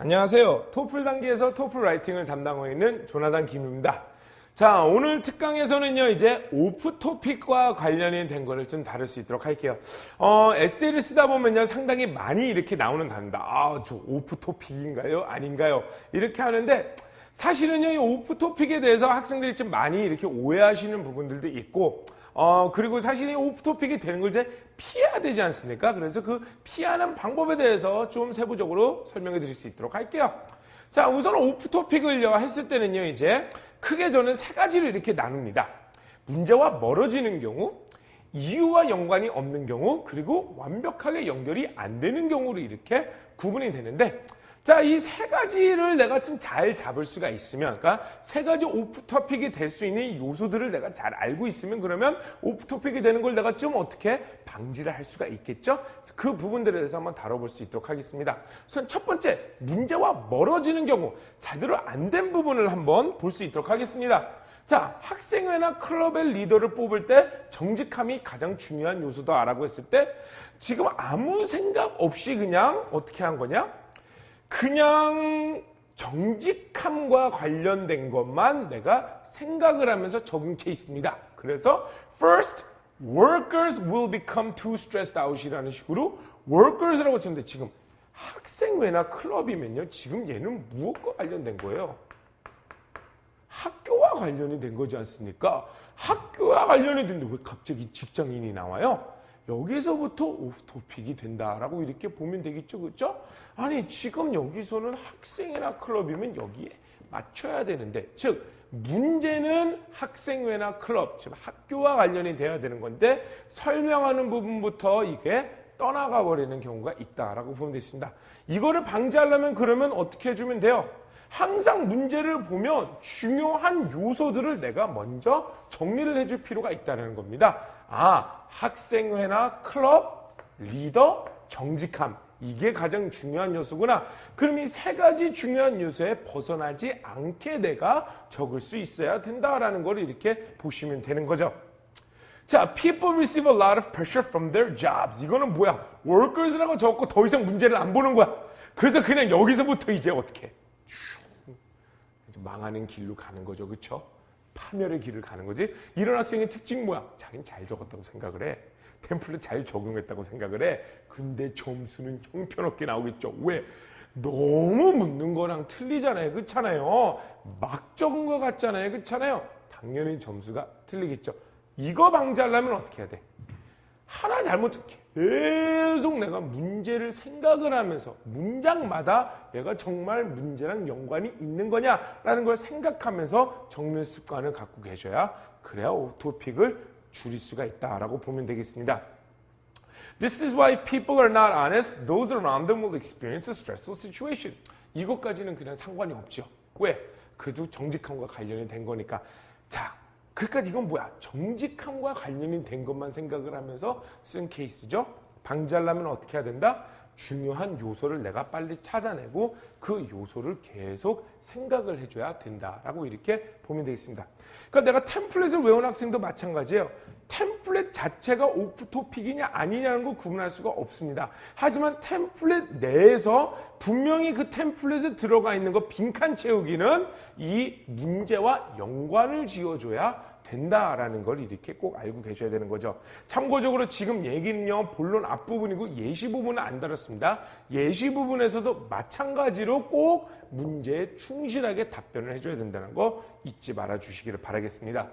안녕하세요. 토플 단계에서 토플 라이팅을 담당하고 있는 조나단 김입니다. 자, 오늘 특강에서는요, 이제 오프 토픽과 관련이 된 거를 좀 다룰 수 있도록 할게요. 어, 에세이를 쓰다 보면요, 상당히 많이 이렇게 나오는 단어다. 아, 저 오프 토픽인가요? 아닌가요? 이렇게 하는데, 사실은요, 이 오프 토픽에 대해서 학생들이 좀 많이 이렇게 오해하시는 부분들도 있고, 어, 그리고 사실 이 오프 토픽이 되는 걸 이제 피해야 되지 않습니까? 그래서 그 피하는 방법에 대해서 좀 세부적으로 설명해 드릴 수 있도록 할게요. 자, 우선 오프 토픽을요, 했을 때는요, 이제 크게 저는 세 가지로 이렇게 나눕니다. 문제와 멀어지는 경우, 이유와 연관이 없는 경우, 그리고 완벽하게 연결이 안 되는 경우로 이렇게 구분이 되는데, 자, 이 세 가지를 내가 좀 잘 잡을 수가 있으면, 그러니까 세 가지 오프 토픽이 될 수 있는 요소들을 내가 잘 알고 있으면 그러면 오프 토픽이 되는 걸 내가 좀 어떻게 방지를 할 수가 있겠죠? 그 부분들에 대해서 한번 다뤄볼 수 있도록 하겠습니다. 우선 첫 번째, 문제와 멀어지는 경우, 제대로 안 된 부분을 한번 볼 수 있도록 하겠습니다. 자, 학생회나 클럽의 리더를 뽑을 때 정직함이 가장 중요한 요소다라고 했을 때 지금 아무 생각 없이 그냥 어떻게 한 거냐? 그냥 정직함과 관련된 것만 내가 생각을 하면서 적은 케이스입니다. 그래서 first workers will become too stressed out이라는 식으로 workers라고 쳤는데 지금 학생회나 클럽이면요. 지금 얘는 무엇과 관련된 거예요? 학교와 관련이 된 거지 않습니까? 학교와 관련이 된데 왜 갑자기 직장인이 나와요? 여기서부터 오프 토픽이 된다라고 이렇게 보면 되겠죠. 그렇죠? 아니, 지금 여기서는 학생이나 클럽이면 여기에 맞춰야 되는데, 즉 문제는 학생회나 클럽, 즉 학교와 관련이 돼야 되는 건데 설명하는 부분부터 이게 떠나가 버리는 경우가 있다라고 보면 되겠습니다. 이거를 방지하려면 그러면 어떻게 해주면 돼요? 항상 문제를 보면 중요한 요소들을 내가 먼저 정리를 해줄 필요가 있다는 겁니다. 아, 학생회나 클럽, 리더, 정직함. 이게 가장 중요한 요소구나. 그럼 이 세 가지 중요한 요소에 벗어나지 않게 내가 적을 수 있어야 된다라는 걸 이렇게 보시면 되는 거죠. 자, people receive a lot of pressure from their jobs. 이거는 뭐야? workers라고 적고 더 이상 문제를 안 보는 거야. 그래서 그냥 여기서부터 이제 어떻게 망하는 길로 가는 거죠. 그렇죠? 파멸의 길을 가는 거지. 이런 학생의 특징 뭐야? 자기는 잘 적었다고 생각을 해. 템플릿 잘 적용했다고 생각을 해. 근데 점수는 형편없게 나오겠죠. 왜? 너무 묻는 거랑 틀리잖아요. 그렇잖아요. 막 적은 거 같잖아요. 그렇잖아요. 당연히 점수가 틀리겠죠. 이거 방지하려면 어떻게 해야 돼? 하나 잘못 계속 내가 문제를 생각을 하면서 문장마다 얘가 정말 문제랑 연관이 있는 거냐라는 걸 생각하면서 적는 습관을 갖고 계셔야 그래야 오토픽을 줄일 수가 있다라고 보면 되겠습니다. This is why if people are not honest, those around them will experience a stressful situation. 이것까지는 그냥 상관이 없죠. 왜? 그래도 정직함과 관련이 된 거니까. 자, 그러니까 이건 뭐야? 정직함과 관련이 된 것만 생각을 하면서 쓴 케이스죠. 방지하려면 어떻게 해야 된다? 중요한 요소를 내가 빨리 찾아내고 그 요소를 계속 생각을 해줘야 된다라고 이렇게 보면 되겠습니다. 그러니까 내가 템플릿을 외운 학생도 마찬가지예요. 템플릿 자체가 오프 토픽이냐 아니냐는 걸 구분할 수가 없습니다. 하지만 템플릿 내에서 분명히 그 템플릿에 들어가 있는 거 빈칸 채우기는 이 문제와 연관을 지어줘야 된다라는 걸 이렇게 꼭 알고 계셔야 되는 거죠. 참고적으로 지금 얘기는요, 본론 앞부분이고 예시 부분은 안 다뤘습니다. 예시 부분에서도 마찬가지로 꼭 문제에 충실하게 답변을 해줘야 된다는 거 잊지 말아 주시기를 바라겠습니다.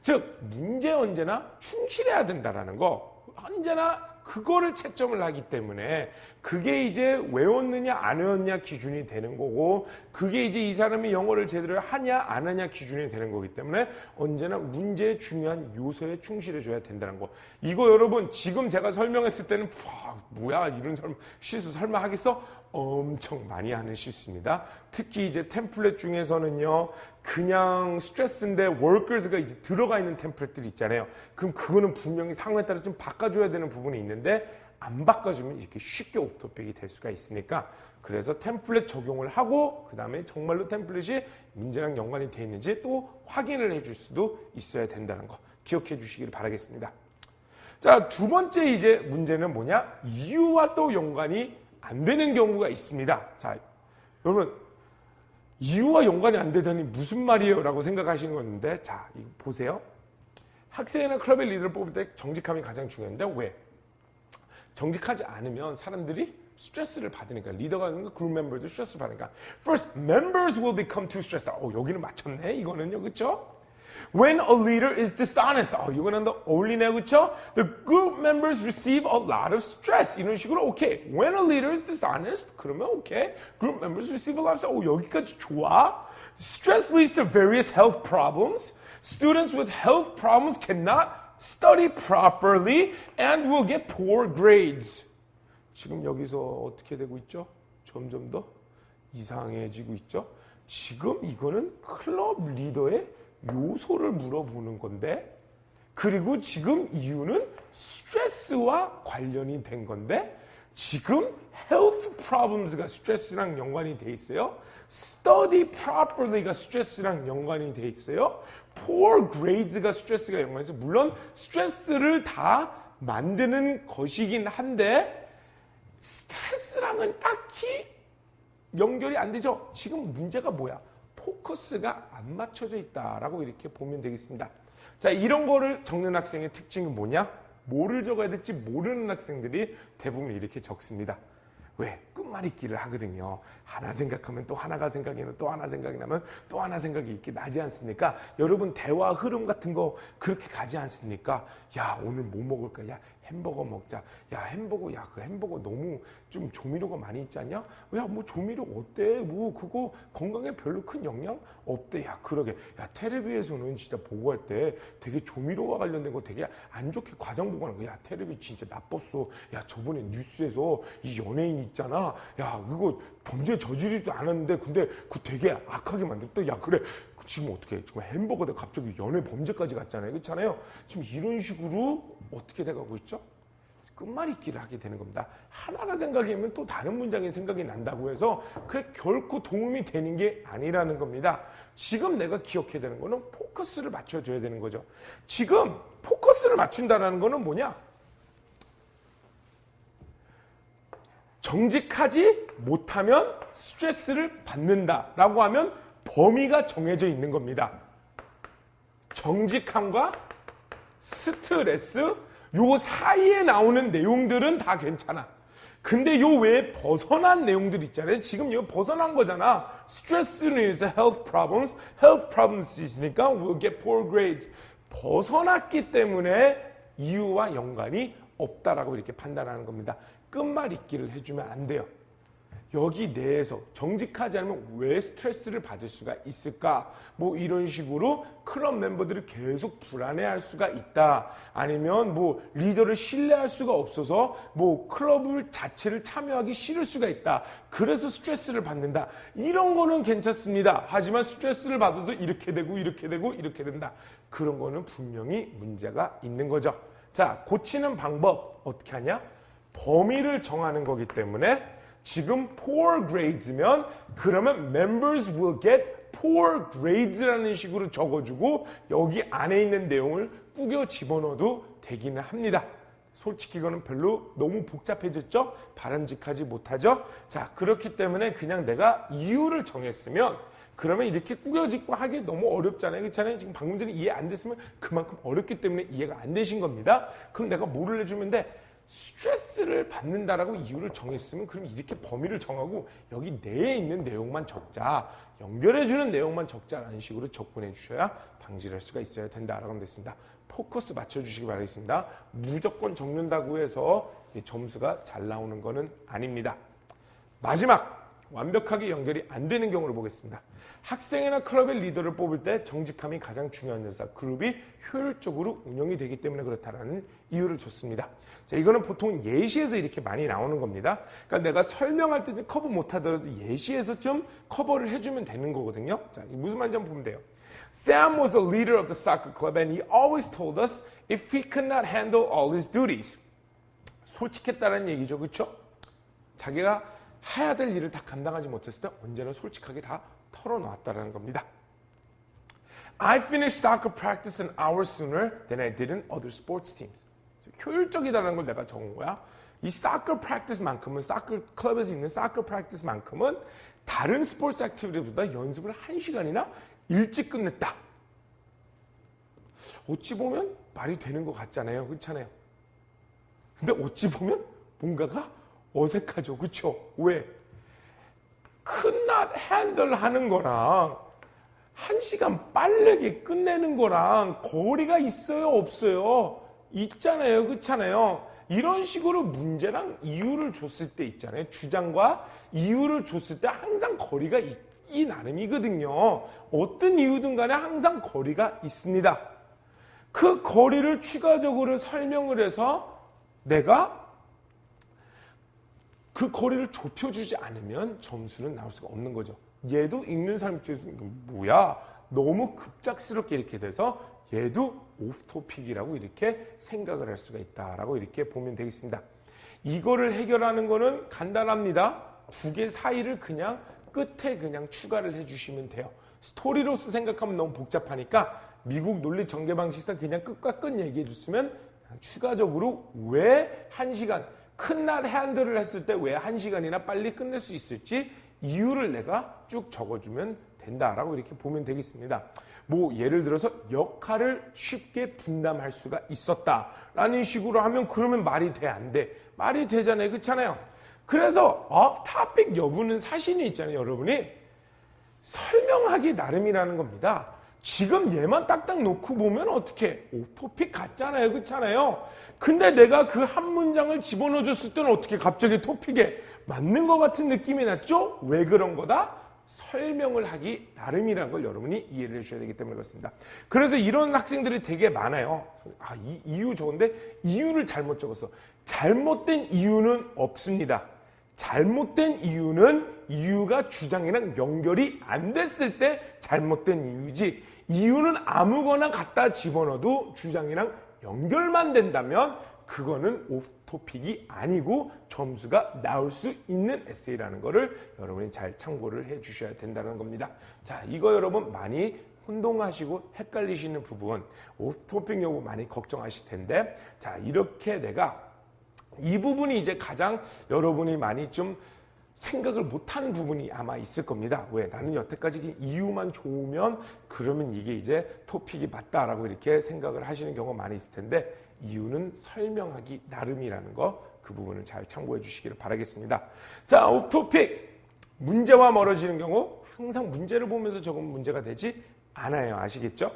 즉, 문제 언제나 충실해야 된다라는 거 언제나 그거를 채점을 하기 때문에 그게 이제 외웠느냐 안 외웠냐 기준이 되는 거고 그게 이제 이 사람이 영어를 제대로 하냐 안 하냐 기준이 되는 거기 때문에 언제나 문제의 중요한 요소에 충실해 줘야 된다는 거. 이거 여러분 지금 제가 설명했을 때는 와, 뭐야 이런 설명 실수 설마 하겠어? 엄청 많이 하는 실수입니다. 특히 이제 템플릿 중에서는요, 그냥 스트레스인데 workers가 이제 들어가 있는 템플릿들이 있잖아요. 그럼 그거는 분명히 상황에 따라 좀 바꿔줘야 되는 부분이 있는데 안 바꿔주면 이렇게 쉽게 오프토픽이 될 수가 있으니까 그래서 템플릿 적용을 하고 그 다음에 정말로 템플릿이 문제랑 연관이 돼 있는지 또 확인을 해줄 수도 있어야 된다는 거 기억해 주시기를 바라겠습니다. 자, 두 번째 이제 문제는 뭐냐? 이유와 또 연관이 안 되는 경우가 있습니다. 자, 여러분 이유와 연관이 안 되다니 무슨 말이에요? 라고 생각하시는 건데 자 이거 보세요. 학생이나 클럽의 리더를 뽑을 때 정직함이 가장 중요한데 왜? 정직하지 않으면 사람들이 스트레스를 받으니까 리더가 아니라 그룹 멤버도 스트레스를 받으니까 first members will become too stressed. 어 여기는 맞췄네 이거는요 그렇죠? When a leader is dishonest, 어 이거는 더 어울리네요 그렇죠? The group members receive a lot of stress 이런 식으로 오케이. When a leader is dishonest 그러면 오케이. Group members receive a lot of stress. 어 여기까지 좋아. Stress leads to various health problems. Students with health problems cannot study properly and will get poor grades. 지금 여기서 어떻게 되고 있죠? 점점 더 이상해지고 있죠? 지금 이거는 클럽 리더의 요소를 물어보는 건데, 그리고 지금 이유는 스트레스와 관련이 된 건데, 지금 health problems가 스트레스랑 연관이 돼 있어요. study properly가 스트레스랑 연관이 돼 있어요. poor grades가 스트레스가 연관이 있어요. 물론 스트레스를 다 만드는 것이긴 한데 스트레스랑은 딱히 연결이 안 되죠. 지금 문제가 뭐야? 포커스가 안 맞춰져 있다라고 이렇게 보면 되겠습니다. 자, 이런 거를 적는 학생의 특징은 뭐냐? 뭐를 적어야 될지 모르는 학생들이 대부분 이렇게 적습니다. 왜? 끝말잇기를 하거든요. 하나 생각하면 또 하나가 생각이 나면 또 하나 생각이 나면 또 하나 생각이 이렇게 나지 않습니까? 여러분 대화 흐름 같은 거 그렇게 가지 않습니까? 야 오늘 뭐 먹을까? 야 햄버거 먹자. 야 햄버거 야 그 햄버거 너무 좀 조미료가 많이 있지 않냐? 야 뭐 조미료 어때? 뭐 그거 건강에 별로 큰 영향 없대. 야 그러게. 야 텔레비에서는 진짜 보고할 때 되게 조미료와 관련된 거 되게 안 좋게 과장 보고하는 거. 야 텔레비 진짜 나빴어. 야 저번에 뉴스에서 이 연예인 있잖아. 야 그거 범죄 저지르지도 않았는데 근데 그 되게 악하게 만들었다. 야 그래 지금 어떻게 지금 햄버거가 갑자기 연애 범죄까지 갔잖아요. 그렇잖아요. 지금 이런 식으로 어떻게 돼가고 있죠? 끝말잇기를 하게 되는 겁니다. 하나가 생각이면 또 다른 문장이 생각이 난다고 해서 그게 결코 도움이 되는 게 아니라는 겁니다. 지금 내가 기억해야 되는 거는 포커스를 맞춰줘야 되는 거죠. 지금 포커스를 맞춘다는 거는 뭐냐? 정직하지 못하면 스트레스를 받는다라고 하면 범위가 정해져 있는 겁니다. 정직함과 스트레스 요 사이에 나오는 내용들은 다 괜찮아. 근데 요 외에 벗어난 내용들 있잖아요. 지금 이거 벗어난 거잖아. Stress는 is health problems. Health problems 있으니까 we'll get poor grades. 벗어났기 때문에 이유와 연관이 없다라고 이렇게 판단하는 겁니다. 끝말 잇기를 해주면 안 돼요. 여기 내에서 정직하지 않으면 왜 스트레스를 받을 수가 있을까? 뭐 이런 식으로 클럽 멤버들이 계속 불안해할 수가 있다. 아니면 뭐 리더를 신뢰할 수가 없어서 뭐 클럽을 자체를 참여하기 싫을 수가 있다. 그래서 스트레스를 받는다. 이런 거는 괜찮습니다. 하지만 스트레스를 받아서 이렇게 되고 이렇게 되고 이렇게 된다. 그런 거는 분명히 문제가 있는 거죠. 자, 고치는 방법 어떻게 하냐? 범위를 정하는 거기 때문에 지금 poor grades면 그러면 members will get poor grades라는 식으로 적어주고 여기 안에 있는 내용을 꾸겨 집어넣어도 되기는 합니다. 솔직히 이거는 별로 너무 복잡해졌죠? 바람직하지 못하죠? 자, 그렇기 때문에 그냥 내가 이유를 정했으면 그러면 이렇게 꾸겨짓고 하기 너무 어렵잖아요. 그렇잖아요. 지금 방금 전에 이해 안 됐으면 그만큼 어렵기 때문에 이해가 안 되신 겁니다. 그럼 내가 뭐를 해주면 돼? 스트레스를 받는다라고 이유를 정했으면 그럼 이렇게 범위를 정하고 여기 내에 있는 내용만 적자 연결해주는 내용만 적자라는 식으로 접근해 주셔야 방지를 할 수가 있어야 된다라고 하면 됐습니다. 포커스 맞춰주시기 바라겠습니다. 무조건 적는다고 해서 점수가 잘 나오는 것은 아닙니다. 마지막 완벽하게 연결이 안 되는 경우를 보겠습니다. 학생이나 클럽의 리더를 뽑을 때 정직함이 가장 중요한 요소, 그룹이 효율적으로 운영이 되기 때문에 그렇다는 이유를 줬습니다. 자, 이거는 보통 예시에서 이렇게 많이 나오는 겁니다. 그러니까 내가 설명할 때 커버 못하더라도 예시에서 좀 커버를 해주면 되는 거거든요. 자, 무슨 말인지 한번 보면 돼요. Sam was a leader of the soccer club and he always told us if he could not handle all his duties. 솔직했다는 얘기죠. 그렇죠? 자기가 해야 될 일을 다 감당하지 못했을 때 언제나 솔직하게 다 털어놓았다는 겁니다. I finished soccer practice an hour sooner than I did in other sports teams. 효율적이다는 걸 내가 적은 거야. 이 soccer practice만큼은 soccer 클럽에서 있는 soccer practice만큼은 다른 스포츠 액티비티보다 연습을 한시간이나 일찍 끝냈다. 어찌 보면 말이 되는 것 같잖아요. 그렇잖아요. 근데 어찌 보면 뭔가가 어색하죠. 그렇죠? 왜? 큰 낫 핸들 하는 거랑 한 시간 빠르게 끝내는 거랑 거리가 있어요, 없어요? 있잖아요, 그렇잖아요. 이런 식으로 문제랑 이유를 줬을 때 있잖아요. 주장과 이유를 줬을 때 항상 거리가 있기 나름이거든요. 어떤 이유든 간에 항상 거리가 있습니다. 그 거리를 추가적으로 설명을 해서 내가 그 거리를 좁혀주지 않으면 점수는 나올 수가 없는 거죠. 얘도 읽는 사람 입장에서 뭐야? 너무 급작스럽게 이렇게 돼서 얘도 오프토픽이라고 이렇게 생각을 할 수가 있다라고 이렇게 보면 되겠습니다. 이거를 해결하는 거는 간단합니다. 두 개 사이를 그냥 끝에 그냥 추가를 해주시면 돼요. 스토리로서 생각하면 너무 복잡하니까 미국 논리 전개 방식상 그냥 끝과 끝 얘기해 줬으면 추가적으로 왜 한 시간 큰날 핸들을 했을 때 왜 한 시간이나 빨리 끝낼 수 있을지 이유를 내가 쭉 적어주면 된다라고 이렇게 보면 되겠습니다. 뭐 예를 들어서 역할을 쉽게 분담할 수가 있었다라는 식으로 하면 그러면 말이 돼 안 돼? 말이 되잖아요, 그렇잖아요. 그래서 off topic 여부는 사실이 있잖아요, 여러분이 설명하기 나름이라는 겁니다. 지금 얘만 딱딱 놓고 보면 어떻게 오토픽 같잖아요. 그렇잖아요. 근데 내가 그 한 문장을 집어넣어 줬을 때는 어떻게 갑자기 토픽에 맞는 것 같은 느낌이 났죠? 왜 그런 거다? 설명을 하기 나름이라는 걸 여러분이 이해를 해주셔야 되기 때문에 그렇습니다. 그래서 이런 학생들이 되게 많아요. 아, 이 이유 좋은데 이유를 잘못 적었어. 잘못된 이유는 없습니다. 잘못된 이유는 이유가 주장이랑 연결이 안 됐을 때 잘못된 이유지 이유는 아무거나 갖다 집어넣어도 주장이랑 연결만 된다면 그거는 오프토픽이 아니고 점수가 나올 수 있는 에세이라는 거를 여러분이 잘 참고를 해 주셔야 된다는 겁니다. 자, 이거 여러분 많이 혼동하시고 헷갈리시는 부분 오프토픽 여부 많이 걱정하실 텐데 자, 이렇게 내가 이 부분이 이제 가장 여러분이 많이 좀 생각을 못한 부분이 아마 있을 겁니다. 왜? 나는 여태까지 이유만 좋으면 그러면 이게 이제 토픽이 맞다라고 이렇게 생각을 하시는 경우가 많이 있을 텐데 이유는 설명하기 나름이라는 거 그 부분을 잘 참고해 주시기를 바라겠습니다. 자, 오프 토픽 문제와 멀어지는 경우 항상 문제를 보면서 적으면 문제가 되지 않아요. 아시겠죠?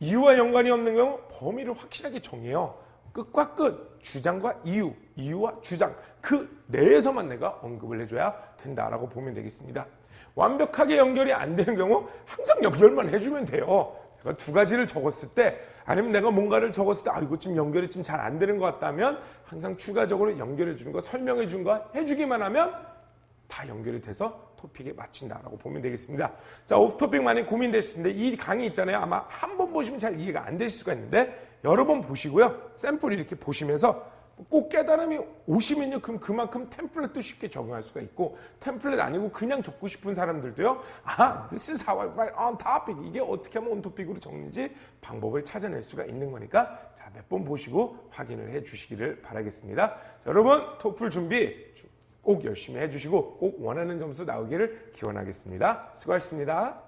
이유와 연관이 없는 경우 범위를 확실하게 정해요. 끝과 끝, 주장과 이유, 이유와 주장 그 내에서만 내가 언급을 해줘야 된다라고 보면 되겠습니다. 완벽하게 연결이 안 되는 경우 항상 연결만 해주면 돼요. 내가 두 가지를 적었을 때 아니면 내가 뭔가를 적었을 때 아 이거 좀 연결이 좀 잘 안 되는 것 같다면 항상 추가적으로 연결해 주는 거 설명해 준거 해주기만 하면 다 연결이 돼서 토픽에 맞춘다라고 보면 되겠습니다. 자, 오프 토픽 많이 고민되실 텐데 이 강의 있잖아요. 아마 한 번 보시면 잘 이해가 안 되실 수가 있는데 여러 번 보시고요. 샘플 이렇게 보시면서 꼭 깨달음이 오시면요. 그럼 그만큼 템플릿도 쉽게 적용할 수가 있고 템플릿 아니고 그냥 적고 싶은 사람들도요. 아, this is how I write on topic. 이게 어떻게 하면 on topic으로 적는지 방법을 찾아낼 수가 있는 거니까 자, 몇 번 보시고 확인을 해 주시기를 바라겠습니다. 자, 여러분, 토플 준비 꼭 열심히 해 주시고 꼭 원하는 점수 나오기를 기원하겠습니다. 수고하셨습니다.